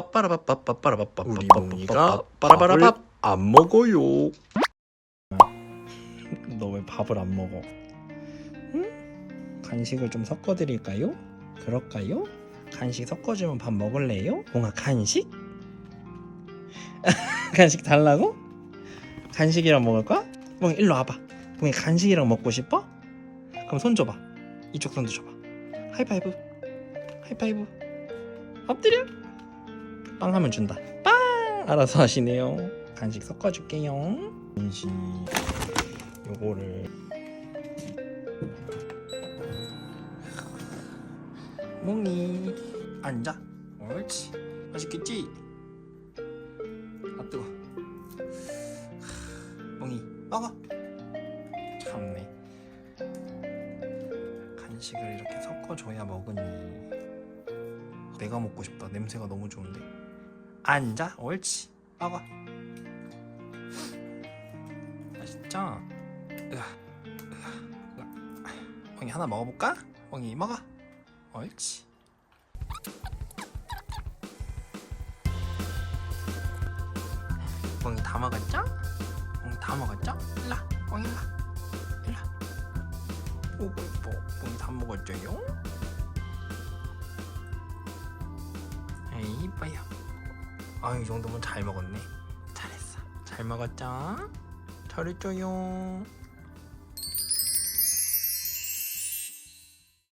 빠빠라빠빠빠빠라빠빠 우리 몽이가 밥을 안 먹어요. 너 왜 밥을 안 먹어? 응? 간식을 좀 섞어드릴까요? 그럴까요? 간식 섞어주면 밥 먹을래요? 뭔가 간식? 간식 달라고? 간식이랑 먹을 거야? 몽이 일로 와봐 몽이 간식이랑 먹고 싶어? 그럼 손 줘봐 이쪽 손도 줘봐 하이파이브 하이파이브 엎드려 빵 하면 준다. 빵! 알아서 하시네요. 간식 섞어줄게요. 간식. 요거를. 몽이. 앉아. 옳지. 맛있겠지? 아 뜨거. 몽이. 먹어. 참네. 간식을 이렇게 섞어줘야 먹으니. 내가 먹고 싶다. 냄새가 너무 좋은데 앉아 옳지 먹어 맛있죠? 으아. 멍이 하나 먹어볼까? 멍이 먹어. 옳지. 멍이 다 먹었죠? 멍이 다 먹었죠? 일라, 멍이 일라, 일라. 오고 이뻐. 멍이 다 먹었죠요? 에이 이뻐요. 아이 정도면 잘 먹었네. 잘했어. 잘 먹었죠? 잘했죠요.